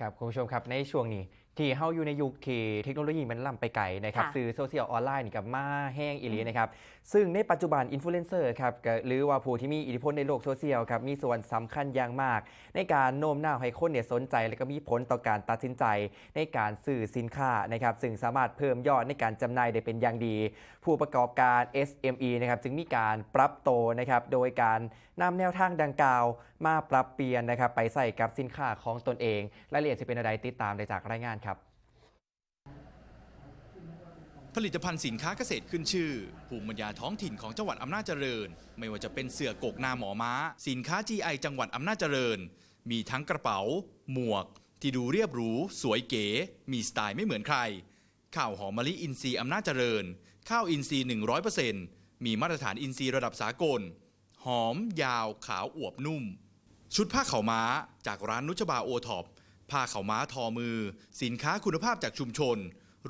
ครับคุณผู้ชมครับในช่วงนี้ ที่เฮาอยู่ในยุคที่เทคโนโลยีมันล้ำไปไกลนะครับค่ะสื่อโซเชียลออนไลน์นี่กับมาแห้งอีหลีนะครับซึ่งในปัจจุบันอินฟลูเอนเซอร์ครับก็หรือว่าผู้ที่มีอิทธิพลในโลกโซเชียลครับมีส่วนสำคัญอย่างมาก ในการโน้มน้าวให้คนเนี่ยสนใจ และก็มีผลต่อการตัดสินใจ ในการซื้อสินค้านะครับซึ่งสามารถเพิ่มยอดในการจำหน่ายได้เป็นอย่างดี ผู้ประกอบการ SME นะครับจึงมีการปรับโตนะครับโดยการนำแนวทางดังกล่าว มาปรับเปลี่ยนนะครับไปใส่กับสินค้าของตนเองรายละเอียดจะเป็นอะไรติดตามได้จากรายงานครับ ผลิตภัณฑ์สินค้าเกษตรขึ้นชื่อ ภูมิปัญญาท้องถิ่นของจังหวัดอำนาจเจริญ ไม่ว่าจะเป็นเสือกกนาหมอม้า สินค้า GI จังหวัดอำนาจเจริญ มีทั้งกระเป๋า หมวก ที่ดูเรียบหรู สวยเก๋ มีสไตล์ไม่เหมือนใคร ข้าวหอมมะลิอินทรีย์อำนาจเจริญ ข้าวอินทรีย์100%มีมาตรฐานอินทรีย์ระดับสากล หอม ยาว ขาวอวบนุ่ม ชุดผ้าขาวม้า จากร้านนุชบาโอท็อปผ้าขาวม้าทอมือ สินค้าคุณภาพจากชุมชน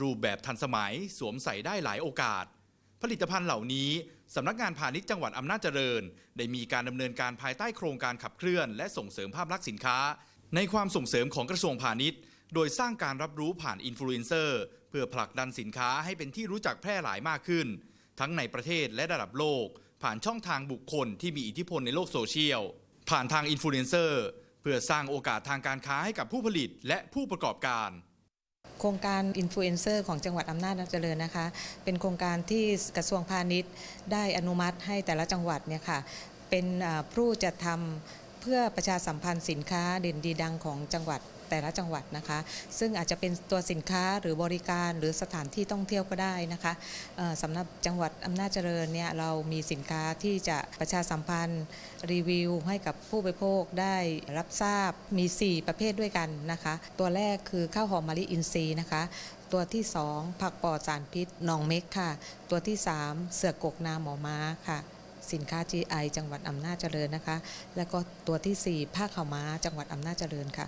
รูปแบบทันสมัยสวมใส่ได้หลายโอกาส ผลิตภัณฑ์เหล่านี้สำนักงานพาณิชย์จังหวัดอำนาจเจริญ ได้มีการดำเนินการภายใต้โครงการขับเคลื่อน และส่งเสริมภาพลักษณ์สินค้า ในความส่งเสริมของกระทรวงพาณิชย์ โดยสร้างการรับรู้ผ่านอินฟลูเอนเซอร์เพื่อผลักดันสินค้าให้เป็นที่รู้จักแพร่หลายมากขึ้น ทั้งในประเทศและระดับโลก ผ่านช่องทางบุคคลที่มีอิทธิพลในโลกโซเชียลผ่านทางอินฟลูเอนเซอร์เพื่อสร้างโอกาสทางการค้าให้กับผู้ผลิตและผู้ประกอบการ โครงการอินฟลูเอนเซอร์ของจังหวัดอำนาจเจริญนะคะ เป็นโครงการที่กระทรวงพาณิชย์ได้อนุมัติให้แต่ละจังหวัดเนี่ยค่ะเป็นผู้จัดทำเพื่อประชาสัมพันธ์สินค้าเด่นดีดังของจังหวัด แต่ละจังหวัดนะคะ ซึ่งอาจจะเป็นตัวสินค้าหรือบริการหรือสถานที่ท่องเที่ยวก็ได้นะคะสำหรับจังหวัดอำนาจเจริญเนี่ยเรามีสินค้าที่จะประชาสัมพันธ์รีวิว ให้กับผู้บริโภคได้รับทราบมี 4 ประเภทด้วยกันนะคะ ตัวแรกคือข้าวหอมมะลิอินทรีย์นะคะตัวที่ 2 ผักปลอดสารพิษหนองเม็กค่ะ ตัวที่ 3 เสือกกนาหมอม้าค่ะ สินค้า GI จังหวัดอำนาจเจริญนะคะ แล้วก็ตัวทีสี่4 ผ้าขาวม้าจังหวัดอำนาจเจริญค่ะ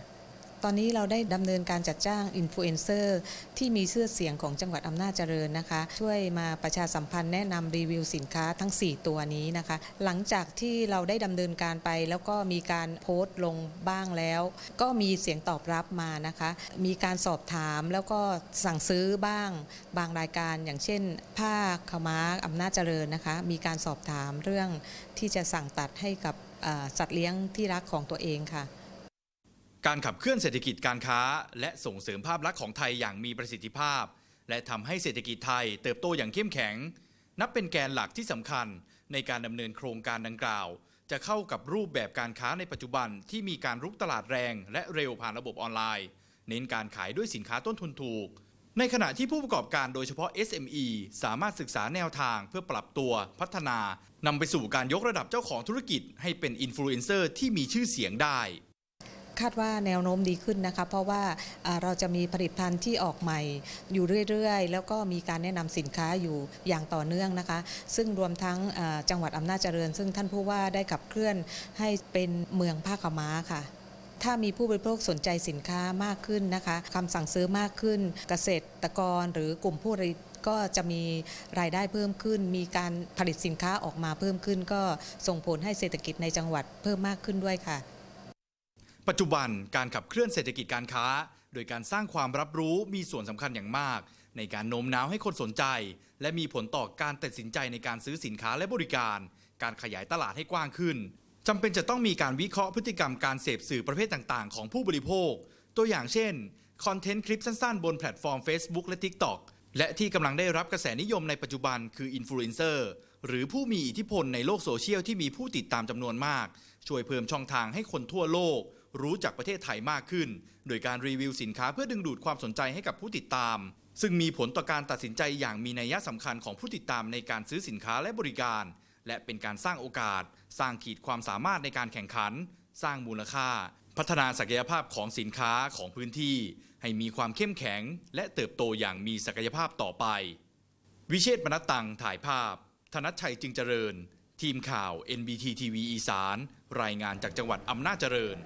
ตอนนี้เราได้ดำเนินการจัดจ้างอินฟลูเอนเซอร์ที่มีชื่อเสียงของจังหวัดอำนาจเจริญนะคะ ช่วยมาประชาสัมพันธ์แนะนำรีวิวสินค้าทั้ง 4 ตัวนี้นะคะ หลังจากที่เราได้ดำเนินการไป แล้วก็มีการโพสต์ลงบ้างแล้ว ก็มีเสียงตอบรับมานะคะ มีการสอบถามแล้วก็สั่งซื้อบ้าง บางรายการอย่างเช่น ผ้าขาวม้าอำนาจเจริญนะคะ มีการสอบถามเรื่องที่จะสั่งตัดให้กับสัตว์เลี้ยงที่รักของตัวเองค่ะ การขับเคลื่อนเศรษฐกิจการค้า และส่งเสริมภาพลักษณ์ของไทยอย่างมีประสิทธิภาพ และทำให้เศรษฐกิจไทยเติบโตอย่างเข้มแข็ง นับเป็นแกนหลักที่สำคัญในการดำเนินโครงการดังกล่าว จะเข้ากับรูปแบบการค้าในปัจจุบันที่มีการรุกตลาดแรง และเร็วผ่านระบบออนไลน์ เน้นการขายด้วยสินค้าต้นทุนถูก ในขณะที่ผู้ประกอบการโดยเฉพาะ SME สามารถศึกษาแนวทางเพื่อปรับตัวพัฒนานำไปสู่การยกระดับเจ้าของธุรกิจ ให้เป็นอินฟลูเอนเซอร์ที่มีชื่อเสียงได้ คาดว่าแนวโน้มดีขึ้นนะคะ เพราะว่าเราจะมีผลิตภัณฑ์ที่ออกใหม่อยู่เรื่อยๆ แล้วก็มีการแนะนำสินค้าอยู่อย่างต่อเนื่องนะคะ ซึ่งรวมทั้งจังหวัดอำนาจเจริญ ซึ่งท่านผู้ว่าได้ขับเคลื่อนให้เป็นเมืองผ้าขาวม้าค่ะถ้ามีผู้บริโภคสนใจสินค้ามากขึ้นนะคะคำสั่งซื้อมากขึ้น เกษตรกรหรือกลุ่มผู้ผลิตก็จะมีรายได้เพิ่มขึ้น มีการผลิตสินค้าออกมาเพิ่มขึ้น ก็ส่งผลให้เศรษฐกิจในจังหวัดเพิ่มมากขึ้นด้วยค่ะ ปัจจุบันการขับเคลื่อนเศรษฐกิจการค้า โดยการสร้างความรับรู้มีส่วนสำคัญอย่างมาก ในการโน้มน้าวให้คนสนใจ และมีผลต่อการตัดสินใจในการซื้อสินค้าและบริการ การขยายตลาดให้กว้างขึ้นจำเป็นจะต้องมีการวิเคราะห์พฤติกรรมการเสพสื่อประเภทต่างๆ ของผู้บริโภค ตัวอย่างเช่นคอนเทนต์คลิปสั้นๆ บนแพลตฟอร์ม Facebook และ TikTok และที่กำลังได้รับกระแสนิยมในปัจจุบันคืออินฟลูเอนเซอร์หรือผู้มีอิทธิพลในโลกโซเชียลที่มีผู้ติดตามจำนวนมาก ช่วยเพิ่มช่องทางให้คนทั่วโลก รู้จักประเทศไทยมากขึ้น โดยการรีวิวสินค้าเพื่อดึงดูดความสนใจให้กับผู้ติดตาม ซึ่งมีผลต่อการตัดสินใจอย่างมีนัยสำคัญของผู้ติดตามในการซื้อสินค้าและบริการ และเป็นการสร้างโอกาส สร้างขีดความสามารถในการแข่งขัน สร้างมูลค่า พัฒนาศักยภาพของสินค้าของพื้นที่ ให้มีความเข้มแข็ง และเติบโตอย่างมีศักยภาพต่อไป วิเชษมนัตตังถ่ายภาพ ธนัชชัยจึงเจริญ ทีมข่าว NBT TV อีสาน รายงานจากจังหวัดอำนาจเจริญ